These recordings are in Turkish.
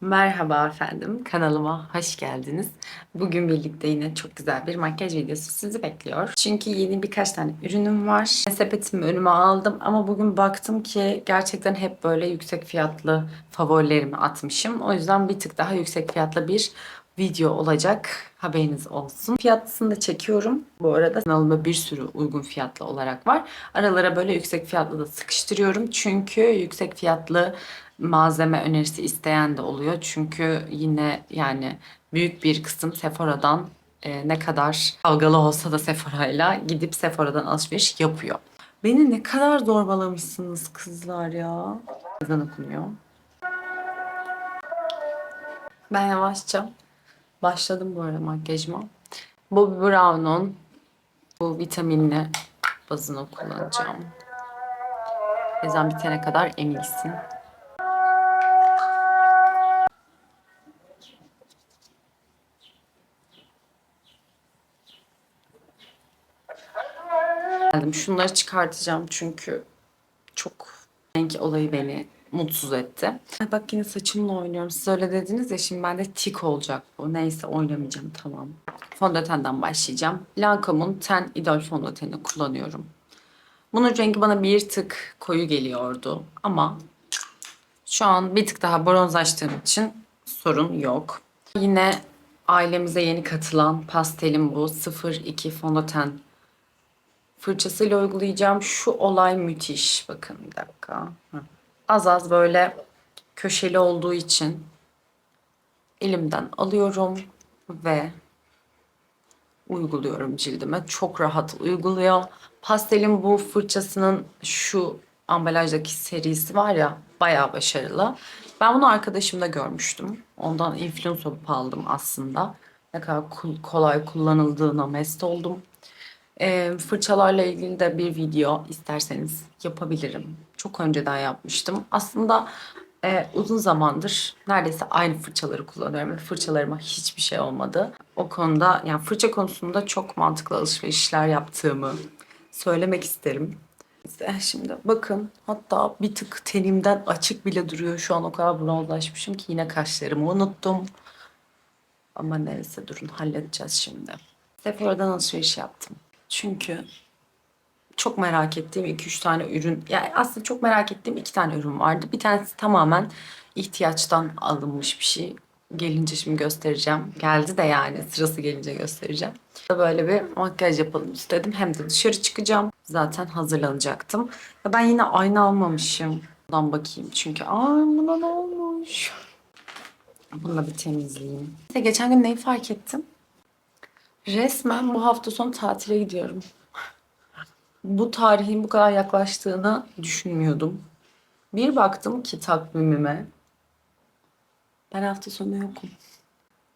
Merhaba efendim, kanalıma hoş geldiniz. Bugün birlikte yine çok güzel bir makyaj videosu sizi bekliyor. Çünkü yeni birkaç tane ürünüm var. Sepetimi önüme aldım ama bugün baktım ki gerçekten hep böyle yüksek fiyatlı favorilerimi atmışım. O yüzden bir tık daha yüksek fiyatlı bir video olacak. Haberiniz olsun. Fiyatını da çekiyorum. Bu arada kanalımda bir sürü uygun fiyatlı olarak var. Aralara böyle yüksek fiyatlı da sıkıştırıyorum. Çünkü yüksek fiyatlı malzeme önerisi isteyen de oluyor. Çünkü yine yani büyük bir kısım Sephora'dan e, ne kadar kavgalı olsa da Sephora'yla gidip Sephora'dan alışveriş yapıyor. Beni ne kadar zorbalamışsınız kızlar ya. Ezan okunuyor. Ben yavaşça başladım bu arada makyajıma. Bobbi Brown'un bu vitaminli bazını kullanacağım. Ezan bitene kadar emilsin. Geldim. Şunları çıkartacağım çünkü çok renk olayı beni mutsuz etti. Bak yine saçımla oynuyorum. Siz öyle dediniz ya şimdi bende tik olacak bu. Neyse oynamayacağım tamam. Fondötenden başlayacağım. Lancome'un Ten Idol fondöteni kullanıyorum. Bunun rengi bana bir tık koyu geliyordu ama şu an bir tık daha bronzlaştığım için sorun yok. Yine ailemize yeni katılan pastelim bu 02 fondöten fırçasıyla uygulayacağım. Şu olay müthiş. Bakın bir dakika. Hı. Az az böyle köşeli olduğu için elimden alıyorum ve uyguluyorum cildime. Çok rahat uyguluyor. Pastelin bu fırçasının şu ambalajdaki serisi var ya bayağı başarılı. Ben bunu arkadaşımda görmüştüm. Ondan influence olup aldım aslında. Ne kadar kolay kullanıldığına mest oldum. Ee, fırçalarla ilgili de bir video isterseniz yapabilirim. Çok önceden yapmıştım. Aslında e, uzun zamandır neredeyse aynı fırçaları kullanıyorum. Fırçalarıma hiçbir şey olmadı. O konuda yani fırça konusunda çok mantıklı alışverişler yaptığımı söylemek isterim. Şimdi bakın hatta bir tık tenimden açık bile duruyor. Şu an o kadar bronzlaşmışım ki yine kaşlarımı unuttum. Ama neyse durun halledeceğiz şimdi. Sephora'dan alışveriş yaptım. Çünkü çok merak ettiğim 2-3 tane ürün, yani aslında çok merak ettiğim iki tane ürün vardı. Bir tanesi tamamen ihtiyaçtan alınmış bir şey. Gelince şimdi göstereceğim. Geldi de yani sırası gelince göstereceğim. Böyle bir makyaj yapalım istedim. Hem de dışarı çıkacağım. Zaten hazırlanacaktım. Ben yine ayna almamışım. Buradan bakayım çünkü. Aa buna ne olmuş? Bunu da bir temizleyeyim. İşte geçen gün neyi fark ettim? Resmen bu hafta sonu tatile gidiyorum. Bu tarihin bu kadar yaklaştığını düşünmüyordum. Bir baktım ki takvimime. Ben hafta sonu yokum.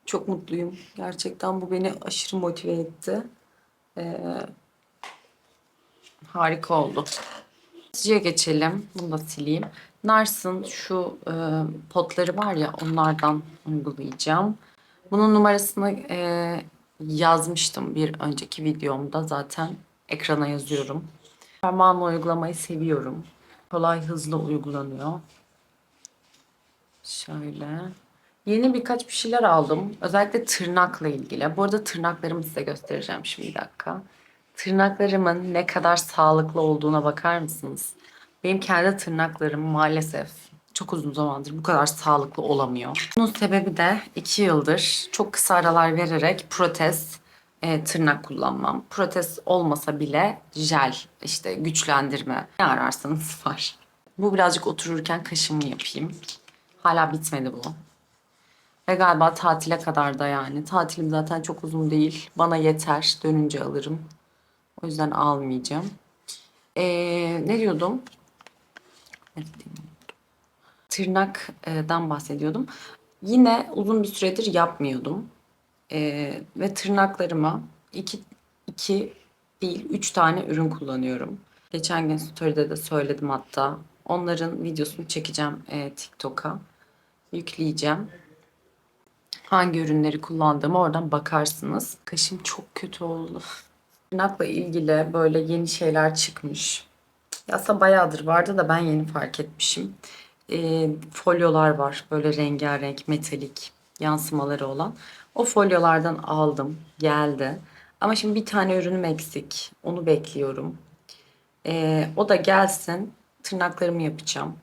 Çok mutluyum. Gerçekten bu beni aşırı motive etti. Ee, harika oldu. Sizce geçelim. Bunu da sileyim. Nars'ın şu e, potları var ya onlardan uygulayacağım. Bunun numarasını e, yazmıştım bir önceki videomda zaten ekrana yazıyorum. Parmağımla uygulamayı seviyorum. Kolay hızlı uygulanıyor. Şöyle. Yeni birkaç bir şeyler aldım. Özellikle tırnakla ilgili. Bu arada tırnaklarımı size göstereceğim şimdi bir dakika. Tırnaklarımın ne kadar sağlıklı olduğuna bakar mısınız? Benim kendi tırnaklarım maalesef çok uzun zamandır bu kadar sağlıklı olamıyor. Bunun sebebi de iki yıldır çok kısa aralar vererek protez e, tırnak kullanmam. Protez olmasa bile jel, işte güçlendirme ne ararsanız var. Bu birazcık otururken kaşımı yapayım. Hala bitmedi bu. Ve galiba tatile kadar da yani. Tatilim zaten çok uzun değil. Bana yeter. Dönünce alırım. O yüzden almayacağım. Ee, ne diyordum? Tırnaktan bahsediyordum. Yine uzun bir süredir yapmıyordum. Ee, ve tırnaklarıma iki, iki değil üç tane ürün kullanıyorum. Geçen gün story'de de söyledim hatta. Onların videosunu çekeceğim e, TikTok'a. Yükleyeceğim. Hangi ürünleri kullandığımı oradan bakarsınız. Kaşım çok kötü oldu. Tırnakla ilgili böyle yeni şeyler çıkmış. Aslında bayağıdır vardı da ben yeni fark etmişim. e, folyolar var. Böyle rengarenk, metalik yansımaları olan. O folyolardan aldım. Geldi. Ama şimdi bir tane ürünüm eksik. Onu bekliyorum. E, o da gelsin. Tırnaklarımı yapacağım.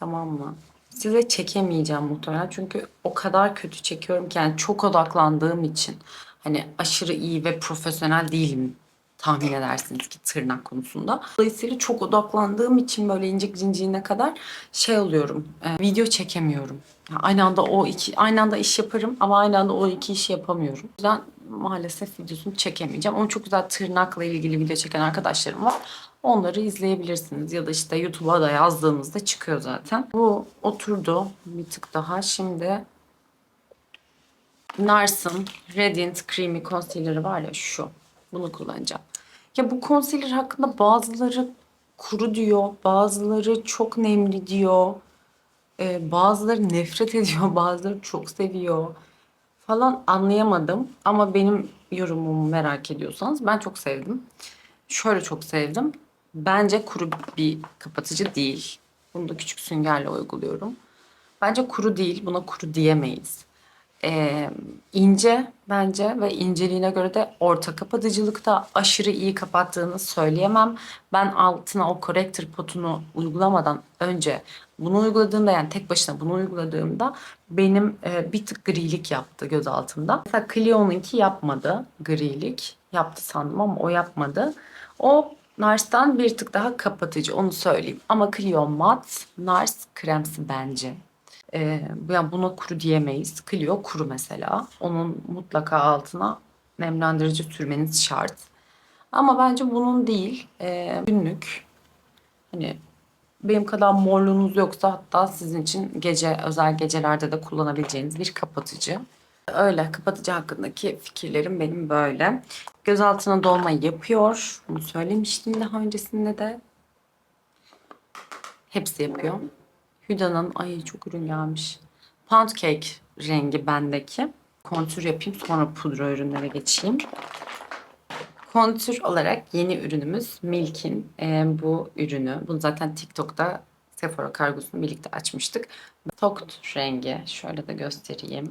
Tamam mı? Size çekemeyeceğim muhtemelen çünkü o kadar kötü çekiyorum ki yani çok odaklandığım için hani aşırı iyi ve profesyonel değilim tahmin edersiniz ki tırnak konusunda. Dolayısıyla çok odaklandığım için böyle incik cinciğine kadar şey oluyorum. e, video çekemiyorum. Yani aynı anda o iki aynı anda iş yaparım ama aynı anda o iki işi yapamıyorum. O yüzden maalesef videosunu çekemeyeceğim. Ama çok güzel tırnakla ilgili video çeken arkadaşlarım var. Onları izleyebilirsiniz. Ya da işte YouTube'a da yazdığınızda çıkıyor zaten. Bu oturdu bir tık daha. Şimdi Nars'ın Radiant Creamy Concealer'ı var ya şu. Bunu kullanacağım. Ya bu concealer hakkında bazıları kuru diyor, bazıları çok nemli diyor. Ee, bazıları nefret ediyor, bazıları çok seviyor falan anlayamadım. Ama benim yorumumu merak ediyorsanız ben çok sevdim. Şöyle çok sevdim. Bence kuru bir kapatıcı değil. Bunu da küçük süngerle uyguluyorum. Bence kuru değil. Buna kuru diyemeyiz. Ee, ince bence ve inceliğine göre de orta kapatıcılıkta aşırı iyi kapattığını söyleyemem. Ben altına o corrector potunu uygulamadan önce bunu uyguladığımda yani tek başına bunu uyguladığımda benim e, bir tık grilik yaptı göz altımda. Mesela Clio'nunki yapmadı grilik. Yaptı sandım ama o yapmadı. O Nars'tan bir tık daha kapatıcı onu söyleyeyim. Ama Clio mat, Nars kremsi bence. Ee, yani buna kuru diyemeyiz. Clio kuru mesela. Onun mutlaka altına nemlendirici sürmeniz şart. Ama bence bunun değil. Ee, günlük. Hani benim kadar morluğunuz yoksa hatta sizin için gece özel gecelerde de kullanabileceğiniz bir kapatıcı. Öyle kapatıcı hakkındaki fikirlerim benim böyle. Göz altına dolma yapıyor. Bunu söylemiştim daha öncesinde de. Hepsi yapıyor. Hüda'nın ay çok ürün gelmiş. Pound cake rengi bendeki. Kontür yapayım sonra pudra ürünlere geçeyim. Kontür olarak yeni ürünümüz Milk'in e, bu ürünü. Bunu zaten TikTok'ta Sephora kargosunu birlikte açmıştık. Tokt rengi. Şöyle de göstereyim.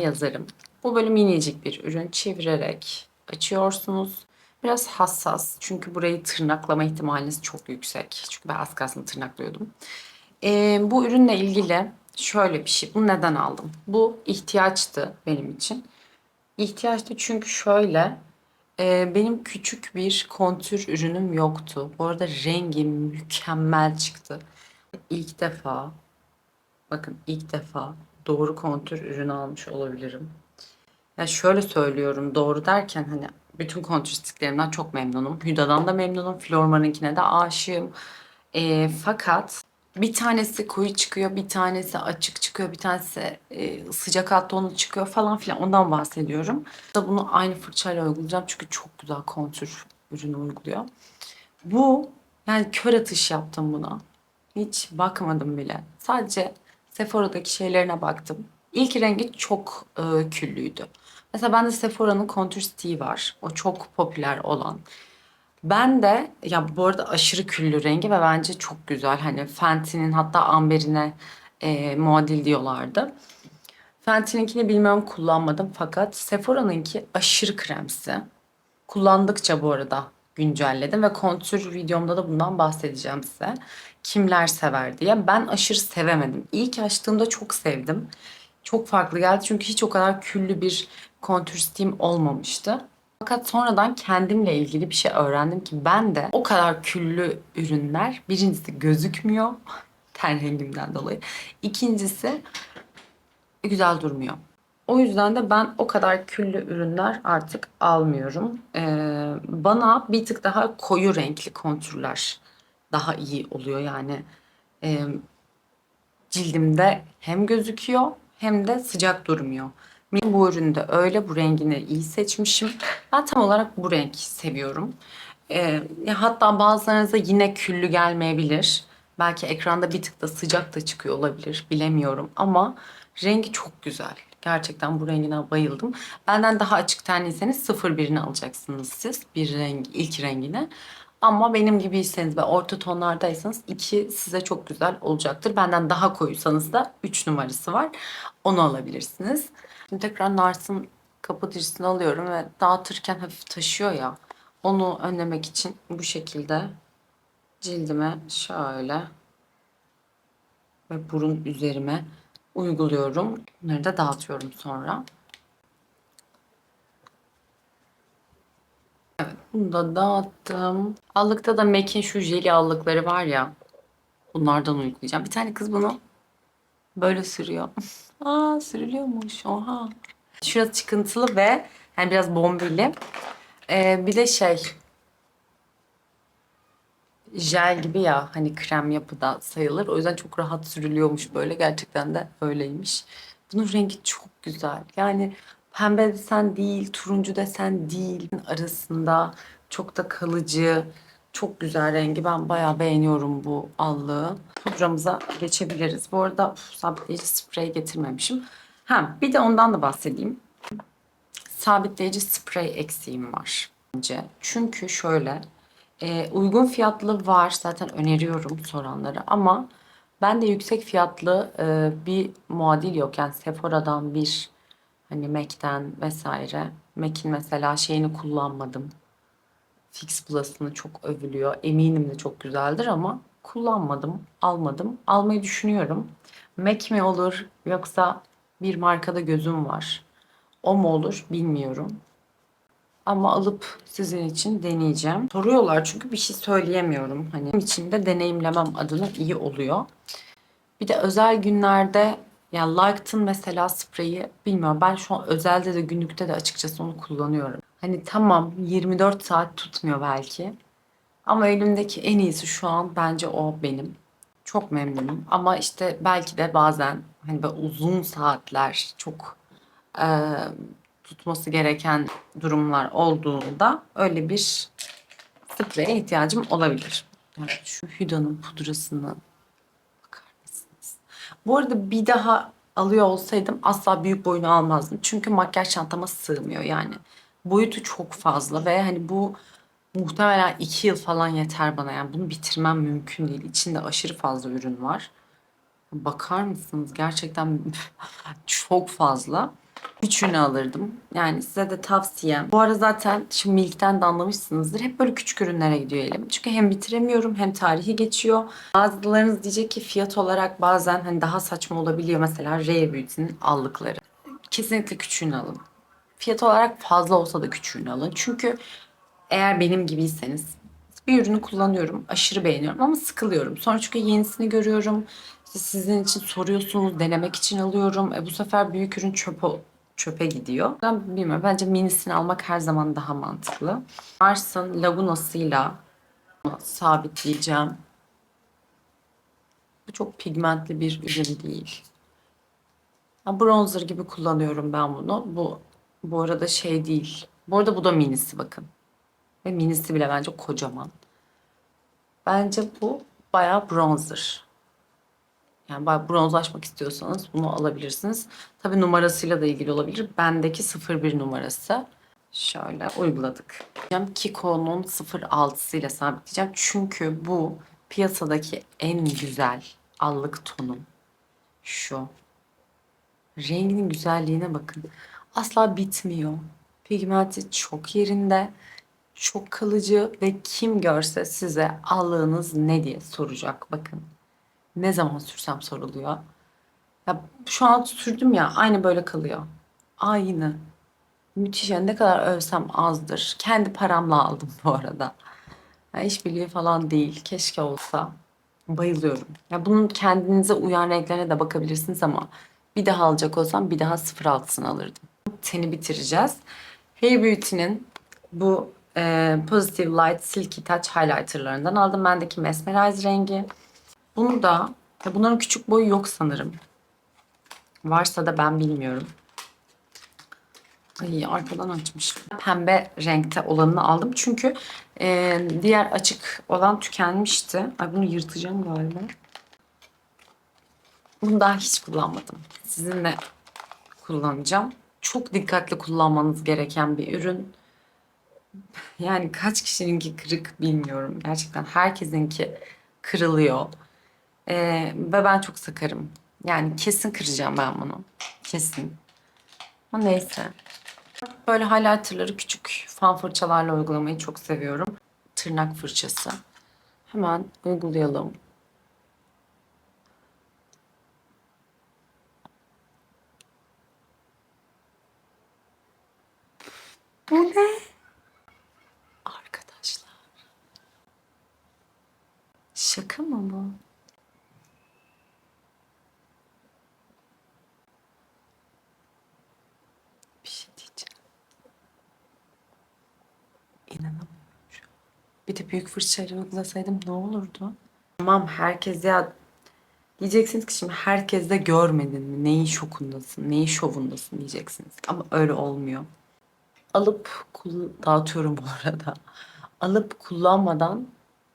Yazarım. Bu böyle minicik bir ürün. Çevirerek açıyorsunuz. Biraz hassas. Çünkü burayı tırnaklama ihtimaliniz çok yüksek. Çünkü ben az kalsın tırnaklıyordum. Ee, bu ürünle ilgili şöyle bir şey. Bunu neden aldım? Bu ihtiyaçtı benim için. İhtiyaçtı çünkü şöyle. e, benim küçük bir kontür ürünüm yoktu. Bu arada rengi mükemmel çıktı. İlk defa, bakın ilk defa doğru kontür ürünü almış olabilirim. Ya şöyle söylüyorum doğru derken hani bütün kontür stiklerimden çok memnunum. Hüda'dan da memnunum. Flormar'ınkine de aşığım. E, fakat bir tanesi koyu çıkıyor, bir tanesi açık çıkıyor, bir tanesi e, sıcak alt tonu çıkıyor falan filan. Ondan bahsediyorum. Da bunu aynı fırçayla uygulayacağım çünkü çok güzel kontür ürünü uyguluyor. Bu yani kör atış yaptım buna. Hiç bakmadım bile. Sadece Sephora'daki şeylerine baktım. İlk rengi çok e, küllüydü. Mesela bende Sephora'nın Contour Stick'i var. O çok popüler olan. Ben de ya bu arada aşırı küllü rengi ve bence çok güzel. Hani Fenty'nin hatta Amber'ine e, muadil diyorlardı. Fenty'ninkini bilmiyorum kullanmadım fakat Sephora'nınki aşırı kremsi. Kullandıkça bu arada güncelledim ve kontür videomda da bundan bahsedeceğim size. Kimler sever diye. Ben aşırı sevemedim. İlk açtığımda çok sevdim. Çok farklı geldi çünkü hiç o kadar küllü bir kontür stiğim olmamıştı. Fakat sonradan kendimle ilgili bir şey öğrendim ki ben de o kadar küllü ürünler birincisi gözükmüyor ten rengimden dolayı. İkincisi güzel durmuyor. O yüzden de ben o kadar küllü ürünler artık almıyorum. Ee, bana bir tık daha koyu renkli kontürler daha iyi oluyor. Yani e, cildimde hem gözüküyor hem de sıcak durmuyor. Bu üründe öyle bu rengini iyi seçmişim. Ben tam olarak bu renk seviyorum. Ee, hatta bazılarınıza yine küllü gelmeyebilir. Belki ekranda bir tık da sıcak da çıkıyor olabilir. Bilemiyorum ama rengi çok güzel. Gerçekten bu rengine bayıldım. Benden daha açık tenliyseniz 01'ini alacaksınız siz. Bir rengi, ilk rengini. Ama benim gibiyseniz ve orta tonlardaysanız 2 size çok güzel olacaktır. Benden daha koyusanız da 3 numarası var. Onu alabilirsiniz. Şimdi tekrar Nars'ın kapatıcısını alıyorum ve dağıtırken hafif taşıyor ya. Onu önlemek için bu şekilde cildime şöyle ve burun üzerime uyguluyorum. Bunları da dağıtıyorum sonra. Evet, bunu da dağıttım. Allıkta da MAC'in şu jeli allıkları var ya. Bunlardan uygulayacağım. Bir tane kız bunu böyle sürüyor. Aa sürülüyormuş. Oha. Şurası çıkıntılı ve yani biraz bombeli. Ee, bir de şey jel gibi ya hani krem yapıda sayılır. O yüzden çok rahat sürülüyormuş böyle. Gerçekten de öyleymiş. Bunun rengi çok güzel. Yani pembe desen değil, turuncu desen değil. Arasında çok da kalıcı, çok güzel rengi. Ben bayağı beğeniyorum bu allığı. Pudramıza geçebiliriz. Bu arada sabitleyici sprey getirmemişim. Ha, bir de ondan da bahsedeyim. Sabitleyici sprey eksiğim var bence. Çünkü şöyle e, uygun fiyatlı var zaten öneriyorum soranlara ama ben de yüksek fiyatlı e, bir muadil yok. Yani Sephora'dan bir hani MAC'ten vesaire. MAC'in mesela şeyini kullanmadım. Fix Plus'ını çok övülüyor. Eminim de çok güzeldir ama kullanmadım, almadım. Almayı düşünüyorum. MAC mi olur yoksa bir markada gözüm var. O mu olur bilmiyorum. Ama alıp sizin için deneyeceğim. Soruyorlar çünkü bir şey söyleyemiyorum. Hani benim için de deneyimlemem adına iyi oluyor. Bir de özel günlerde yani Light'ın mesela spreyi bilmiyorum. Ben şu an özelde de günlükte de açıkçası onu kullanıyorum. Hani tamam 24 saat tutmuyor belki. Ama elimdeki en iyisi şu an bence o benim. Çok memnunum. Ama işte belki de bazen hani böyle uzun saatler çok eee, tutması gereken durumlar olduğunda öyle bir spreye ihtiyacım olabilir. Yani şu Hüda'nın pudrasını bakar mısınız? Bu arada bir daha alıyor olsaydım asla büyük boyunu almazdım. Çünkü makyaj çantama sığmıyor yani. Boyutu çok fazla ve hani bu muhtemelen iki yıl falan yeter bana. Yani bunu bitirmem mümkün değil. İçinde aşırı fazla ürün var. Bakar mısınız? Gerçekten çok fazla. Üçünü alırdım. Yani size de tavsiyem. Bu ara zaten şimdi Milk'ten de anlamışsınızdır. Hep böyle küçük ürünlere gidiyor elim. Çünkü hem bitiremiyorum hem tarihi geçiyor. Bazılarınız diyecek ki fiyat olarak bazen hani daha saçma olabiliyor. Mesela Rare Beauty'nin allıkları. Kesinlikle küçüğünü alın. Fiyat olarak fazla olsa da küçüğünü alın. Çünkü eğer benim gibiyseniz bir ürünü kullanıyorum, aşırı beğeniyorum ama sıkılıyorum. Sonra çünkü yenisini görüyorum. İşte sizin için soruyorsunuz, denemek için alıyorum. E bu sefer büyük ürün çöpe, çöpe gidiyor. Ben bilmiyorum. Bence minisini almak her zaman daha mantıklı. Mars'ın Laguna'sıyla sabitleyeceğim. Bu çok pigmentli bir ürün değil. Bronzer gibi kullanıyorum ben bunu. Bu bu arada şey değil. Bu arada bu da minisi bakın. Ve minisi bile bence kocaman. Bence bu bayağı bronzer. Yani bayağı bronzlaşmak istiyorsanız bunu alabilirsiniz. Tabii numarasıyla da ilgili olabilir. Bendeki 01 numarası. Şöyle uyguladık. Kiko'nun 06'sıyla sabitleyeceğim. Çünkü bu piyasadaki en güzel allık tonum. Şu. Renginin güzelliğine bakın. Asla bitmiyor. Pigmenti çok yerinde. Çok kalıcı ve kim görse size allığınız ne diye soracak. Bakın. Ne zaman sürsem soruluyor. Ya şu an sürdüm ya aynı böyle kalıyor. Aynı. Müthiş. Yani ne kadar övsem azdır. Kendi paramla aldım bu arada. Ya işbirliği falan değil. Keşke olsa. Bayılıyorum. Ya bunun kendinize uyan renklerine de bakabilirsiniz ama bir daha alacak olsam bir daha 06'sını alırdım. Teni bitireceğiz. Hair Beauty'nin bu e, Positive Light Silky Touch Highlighter'larından aldım. Bendeki Mesmerize rengi. Bunu da ya bunların küçük boyu yok sanırım. Varsa da ben bilmiyorum. Ay arkadan açmış. Pembe renkte olanını aldım. Çünkü e, diğer açık olan tükenmişti. Ay bunu yırtacağım galiba. Bunu daha hiç kullanmadım. Sizinle kullanacağım. Çok dikkatli kullanmanız gereken bir ürün. Yani kaç kişininki kırık bilmiyorum. Gerçekten herkesinki kırılıyor. Ee, ve ben çok sakarım. Yani kesin kıracağım ben bunu. Kesin. Ama neyse. Böyle highlighterları küçük fan fırçalarla uygulamayı çok seviyorum. Tırnak fırçası. Hemen uygulayalım. Bu ne? Arkadaşlar. Şaka mı bu? Bir şey diyeceğim. İnanamıyorum. Bir de büyük fırçayla uygulasaydım ne olurdu? Tamam herkes ya diyeceksiniz ki şimdi herkes de görmedin mi? Neyin şokundasın, neyin şovundasın diyeceksiniz. Ama öyle olmuyor. Alıp dağıtıyorum bu arada. Alıp kullanmadan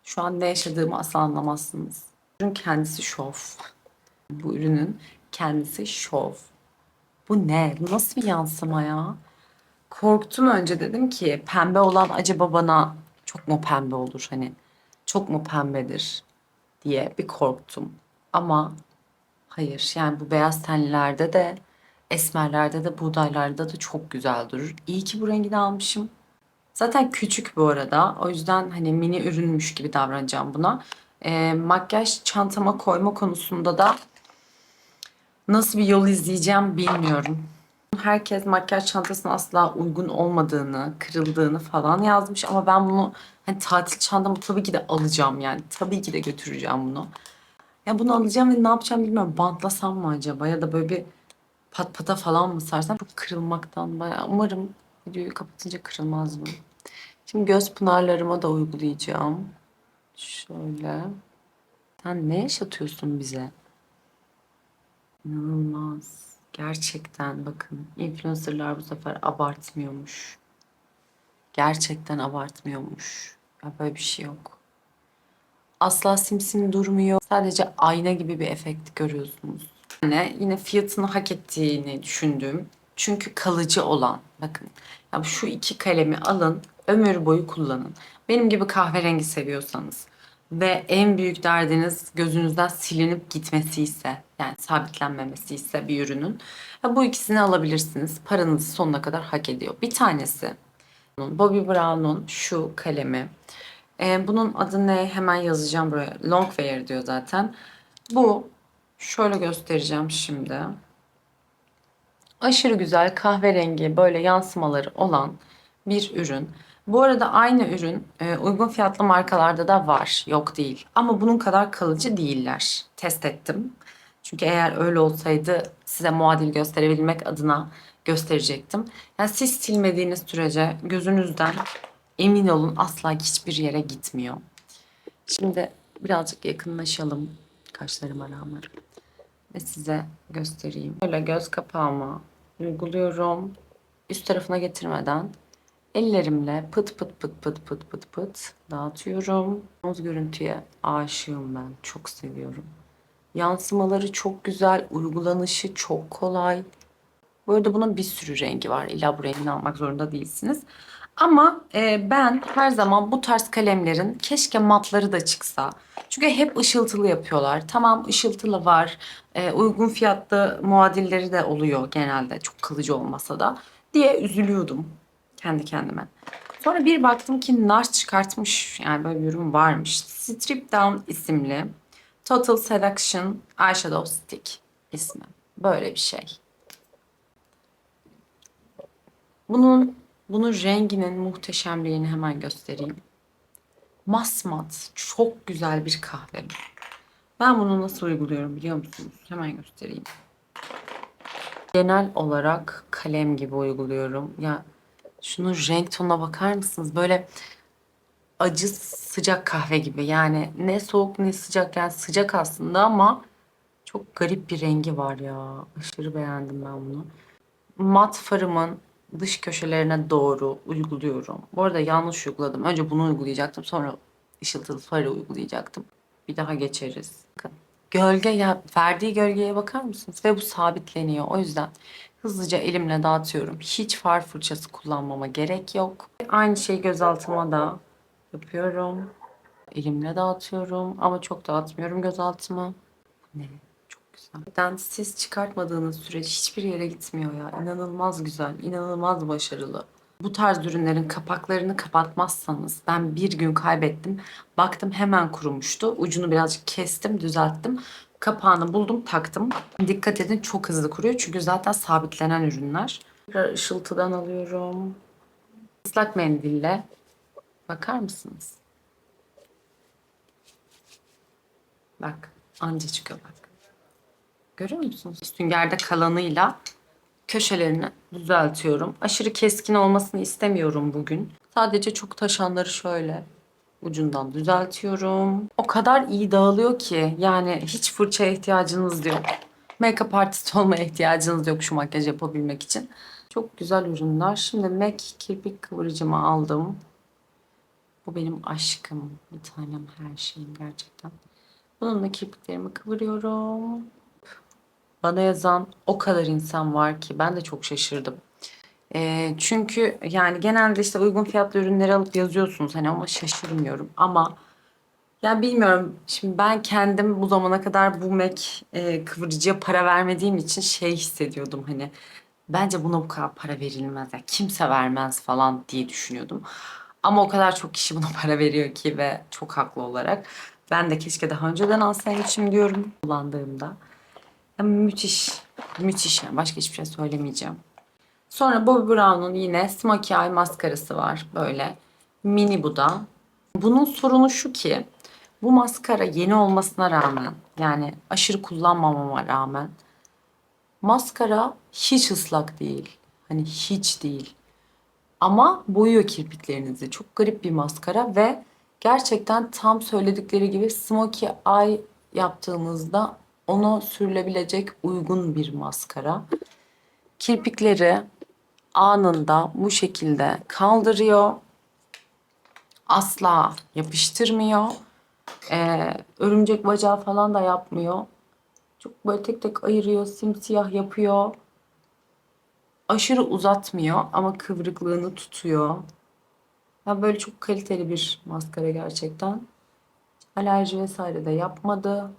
şu an ne yaşadığımı asla anlamazsınız. Ürün kendisi şov. Bu ürünün kendisi şov. Bu ne? Bu nasıl bir yansıma ya? Korktum önce dedim ki pembe olan acaba bana çok mu pembe olur hani çok mu pembedir diye bir korktum. Ama hayır yani bu beyaz tenlilerde de esmerlerde de buğdaylarda da çok güzel durur. İyi ki bu rengi de almışım. Zaten küçük bu arada. O yüzden hani mini ürünmüş gibi davranacağım buna. Ee, makyaj çantama koyma konusunda da nasıl bir yol izleyeceğim bilmiyorum. Herkes makyaj çantasının asla uygun olmadığını, kırıldığını falan yazmış ama ben bunu hani tatil çantamı tabii ki de alacağım yani. Tabii ki de götüreceğim bunu. Ya bunu alacağım ve ne yapacağım bilmiyorum. Bantlasam mı acaba ya da böyle bir pat pata falan mı sarsam? Çok kırılmaktan bayağı. Umarım videoyu kapatınca kırılmaz mı? Şimdi göz pınarlarıma da uygulayacağım. Şöyle. Sen ne yaşatıyorsun bize? İnanılmaz. Gerçekten bakın influencerlar bu sefer abartmıyormuş. Gerçekten abartmıyormuş. Ya böyle bir şey yok. Asla simsim durmuyor. Sadece ayna gibi bir efekt görüyorsunuz. Yine, yine fiyatını hak ettiğini düşündüğüm. Çünkü kalıcı olan. Bakın ya şu iki kalemi alın ömür boyu kullanın. Benim gibi kahverengi seviyorsanız ve en büyük derdiniz gözünüzden silinip gitmesi ise yani sabitlenmemesi ise bir ürünün bu ikisini alabilirsiniz. Paranızı sonuna kadar hak ediyor. Bir tanesi Bobbi Brown'un şu kalemi. Ee, bunun adı ne? Hemen yazacağım buraya. Longwear diyor zaten. Bu şöyle göstereceğim şimdi. Aşırı güzel kahverengi böyle yansımaları olan bir ürün. Bu arada aynı ürün e, uygun fiyatlı markalarda da var. Yok değil. Ama bunun kadar kalıcı değiller. Test ettim. Çünkü eğer öyle olsaydı size muadil gösterebilmek adına gösterecektim. Yani siz silmediğiniz sürece gözünüzden emin olun asla hiçbir yere gitmiyor. Şimdi birazcık yakınlaşalım kaşlarıma rağmen ve size göstereyim. Böyle göz kapağıma uyguluyorum. Üst tarafına getirmeden ellerimle pıt pıt pıt pıt pıt pıt pıt dağıtıyorum. Göz görüntüye aşığım ben. Çok seviyorum. Yansımaları çok güzel, uygulanışı çok kolay. Bu arada bunun bir sürü rengi var. İlla bu rengini almak zorunda değilsiniz. Ama e, ben her zaman bu tarz kalemlerin keşke matları da çıksa. Çünkü hep ışıltılı yapıyorlar. Tamam ışıltılı var. E, uygun fiyatlı muadilleri de oluyor genelde. Çok kalıcı olmasa da. Diye üzülüyordum kendi kendime. Sonra bir baktım ki NARS çıkartmış. Yani böyle bir ürün varmış. Strip Down isimli Total Seduction Eyeshadow Stick ismi. Böyle bir şey. Bunun bunun renginin muhteşemliğini hemen göstereyim. Masmat, çok güzel bir kahve. Ben bunu nasıl uyguluyorum biliyor musunuz? Hemen göstereyim. Genel olarak kalem gibi uyguluyorum. Ya şunun renk tonuna bakar mısınız? Böyle acı sıcak kahve gibi. Yani ne soğuk ne sıcak. Yani sıcak aslında ama çok garip bir rengi var ya. Aşırı beğendim ben bunu. Mat farımın dış köşelerine doğru uyguluyorum. Bu arada yanlış uyguladım. Önce bunu uygulayacaktım. Sonra ışıltılı farı uygulayacaktım. Bir daha geçeriz. Bakın. Gölge ya verdiği gölgeye bakar mısınız? Ve bu sabitleniyor. O yüzden Hızlıca elimle dağıtıyorum. Hiç far fırçası kullanmama gerek yok. Aynı şeyi gözaltıma da yapıyorum. Elimle dağıtıyorum ama çok dağıtmıyorum gözaltımı. Ne? Çok güzel. Neden siz çıkartmadığınız sürece hiçbir yere gitmiyor ya. İnanılmaz güzel, inanılmaz başarılı. Bu tarz ürünlerin kapaklarını kapatmazsanız ben bir gün kaybettim. Baktım hemen kurumuştu. Ucunu birazcık kestim, düzelttim. Kapağını buldum, taktım. Dikkat edin çok hızlı kuruyor çünkü zaten sabitlenen ürünler. Tekrar ışıltıdan alıyorum. Islak mendille bakar mısınız? Bak anca çıkıyor bak. Görüyor musunuz? Süngerde kalanıyla köşelerini düzeltiyorum. Aşırı keskin olmasını istemiyorum bugün. Sadece çok taşanları şöyle ucundan düzeltiyorum. O kadar iyi dağılıyor ki yani hiç fırçaya ihtiyacınız yok. Make-up artist olmaya ihtiyacınız yok şu makyaj yapabilmek için. Çok güzel ürünler. Şimdi MAC kirpik kıvırıcımı aldım. Bu benim aşkım. Bir tanem her şeyim gerçekten. Bununla kirpiklerimi kıvırıyorum. Bana yazan o kadar insan var ki ben de çok şaşırdım. Ee, çünkü yani genelde işte uygun fiyatlı ürünleri alıp yazıyorsunuz hani ama şaşırmıyorum. Ama ya bilmiyorum şimdi ben kendim bu zamana kadar bu MAC e, kıvırıcıya para vermediğim için şey hissediyordum hani bence buna bu kadar para verilmez ya kimse vermez falan diye düşünüyordum. Ama o kadar çok kişi buna para veriyor ki ve çok haklı olarak. Ben de keşke daha önceden alsaymışım diyorum kullandığımda. Ya müthiş, müthiş yani başka hiçbir şey söylemeyeceğim. Sonra Bobbi Brown'un yine Smokey Eye maskarası var böyle. Mini bu da. Bunun sorunu şu ki bu maskara yeni olmasına rağmen yani aşırı kullanmamama rağmen maskara hiç ıslak değil. Hani hiç değil. Ama boyuyor kirpiklerinizi. Çok garip bir maskara ve gerçekten tam söyledikleri gibi smokey eye yaptığınızda ona sürülebilecek uygun bir maskara. Kirpikleri anında bu şekilde kaldırıyor. Asla yapıştırmıyor. Ee, örümcek bacağı falan da yapmıyor. Çok böyle tek tek ayırıyor, simsiyah yapıyor. Aşırı uzatmıyor ama kıvrıklığını tutuyor. Ya böyle çok kaliteli bir maskara gerçekten. Alerji vesaire de yapmadı.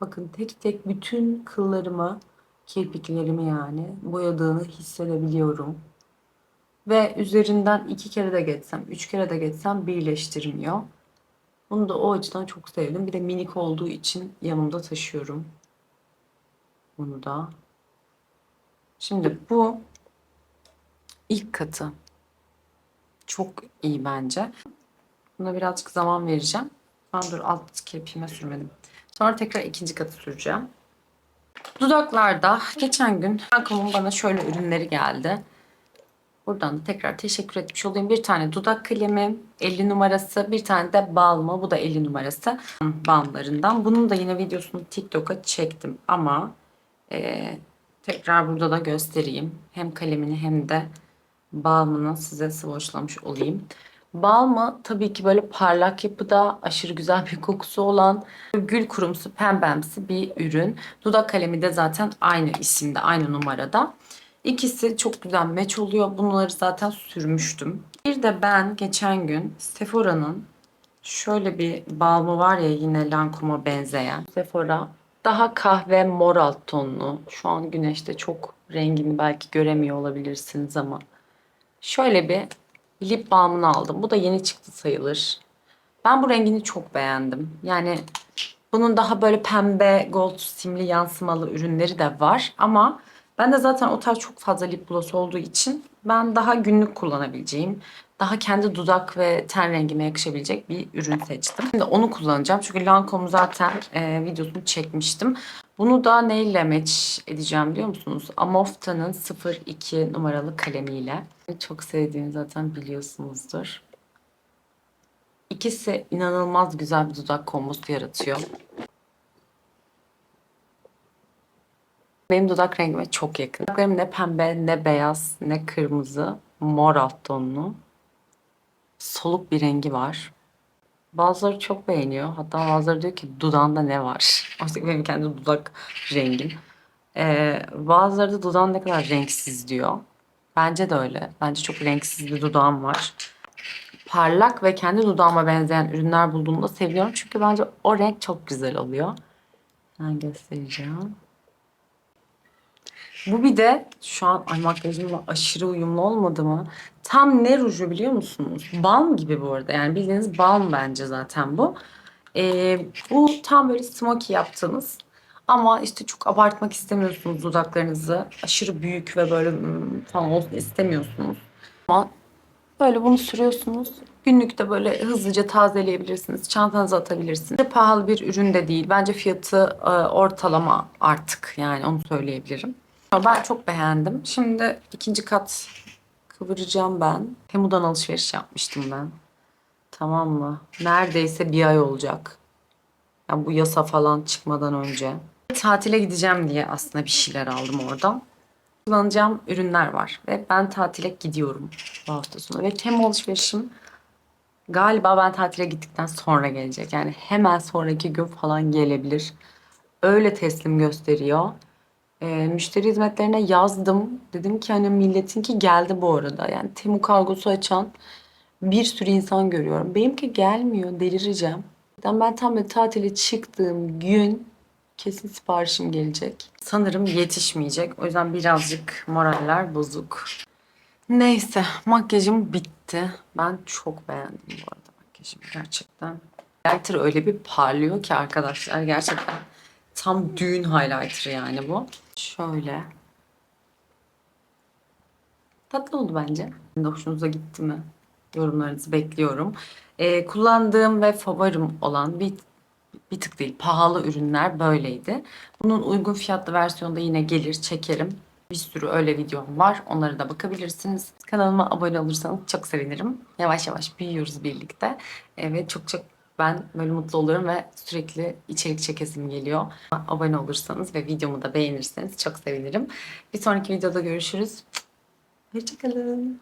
Bakın tek tek bütün kıllarımı, kirpiklerimi yani boyadığını hissedebiliyorum. Ve üzerinden iki kere de geçsem, üç kere de geçsem birleştirmiyor. Bunu da o açıdan çok sevdim. Bir de minik olduğu için yanımda taşıyorum. Bunu da. Şimdi bu ilk katı. Çok iyi bence. Buna birazcık zaman vereceğim. Ben dur alt kirpiğime sürmedim. Sonra tekrar ikinci katı süreceğim. Dudaklarda geçen gün Lancome'un bana şöyle ürünleri geldi. Buradan da tekrar teşekkür etmiş olayım. Bir tane dudak kalemi 50 numarası, bir tane de balmı. Bu da 50 numarası balmlarından. Bunun da yine videosunu TikTok'a çektim ama e, tekrar burada da göstereyim. Hem kalemini hem de balmını size swatchlamış olayım. Balmı tabii ki böyle parlak yapıda aşırı güzel bir kokusu olan gül kurumsu pembemsi bir ürün. Dudak kalemi de zaten aynı isimde aynı numarada. İkisi çok güzel match oluyor. Bunları zaten sürmüştüm. Bir de ben geçen gün Sephora'nın şöyle bir balmı var ya yine Lancome'a benzeyen. Sephora daha kahve mor alt tonlu. Şu an güneşte çok rengini belki göremiyor olabilirsiniz ama. Şöyle bir lip balmını aldım. Bu da yeni çıktı sayılır. Ben bu rengini çok beğendim. Yani bunun daha böyle pembe, gold simli yansımalı ürünleri de var. Ama ben de zaten o tarz çok fazla lip gloss olduğu için ben daha günlük kullanabileceğim, daha kendi dudak ve ten rengime yakışabilecek bir ürün seçtim. Şimdi onu kullanacağım. Çünkü Lancome'u zaten e, videosunu çekmiştim. Bunu da neyle match edeceğim biliyor musunuz? Amofta'nın 02 numaralı kalemiyle. Çok sevdiğimi zaten biliyorsunuzdur. İkisi inanılmaz güzel bir dudak kombosu yaratıyor. Benim dudak rengime çok yakın. Dudaklarım ne pembe, ne beyaz, ne kırmızı. Mor alt tonlu. Soluk bir rengi var. Bazıları çok beğeniyor. Hatta bazıları diyor ki dudağında ne var? Oysa benim kendi dudak rengim. Ee, bazıları da dudağın ne kadar renksiz diyor. Bence de öyle. Bence çok renksiz bir dudağım var. Parlak ve kendi dudağıma benzeyen ürünler bulduğumda seviyorum. Çünkü bence o renk çok güzel oluyor. Ben göstereceğim. Bu bir de şu an ay makyajımla aşırı uyumlu olmadı mı? Tam ne ruju biliyor musunuz? Balm gibi bu arada. Yani bildiğiniz balm bence zaten bu. Ee, bu tam böyle smokey yaptığınız ama işte çok abartmak istemiyorsunuz dudaklarınızı. Aşırı büyük ve böyle hmm, falan olsun istemiyorsunuz. Ama böyle bunu sürüyorsunuz. Günlükte böyle hızlıca tazeleyebilirsiniz. Çantanıza atabilirsiniz. Pahalı bir ürün de değil. Bence fiyatı e, ortalama artık yani onu söyleyebilirim. Ben çok beğendim. Şimdi ikinci kat kıvıracağım ben. Temu'dan alışveriş yapmıştım ben. Tamam mı? Neredeyse bir ay olacak. Yani bu yasa falan çıkmadan önce. Tatile gideceğim diye aslında bir şeyler aldım oradan. Kullanacağım ürünler var. Ve ben tatile gidiyorum bu hafta sonu. Ve Temu alışverişim galiba ben tatile gittikten sonra gelecek. Yani hemen sonraki gün falan gelebilir. Öyle teslim gösteriyor. Ee, müşteri hizmetlerine yazdım. Dedim ki hani milletinki geldi bu arada. Yani Temu kargosu açan bir sürü insan görüyorum. Benimki gelmiyor. Delireceğim. Ben, ben tam böyle tatile çıktığım gün kesin siparişim gelecek. Sanırım yetişmeyecek. O yüzden birazcık moraller bozuk. Neyse makyajım bitti. Ben çok beğendim bu arada makyajımı gerçekten. Highlighter öyle bir parlıyor ki arkadaşlar gerçekten tam düğün highlighter yani bu. Şöyle. Tatlı oldu bence. De hoşunuza gitti mi? Yorumlarınızı bekliyorum. Ee, kullandığım ve favorim olan bir bir tık değil pahalı ürünler böyleydi. Bunun uygun fiyatlı versiyonu da yine gelir çekerim. Bir sürü öyle videom var. Onlara da bakabilirsiniz. Kanalıma abone olursanız çok sevinirim. Yavaş yavaş büyüyoruz birlikte. Ee, ve çok çok ben böyle mutlu olurum ve sürekli içerik çekesim geliyor. Abone olursanız ve videomu da beğenirseniz çok sevinirim. Bir sonraki videoda görüşürüz. Hoşçakalın.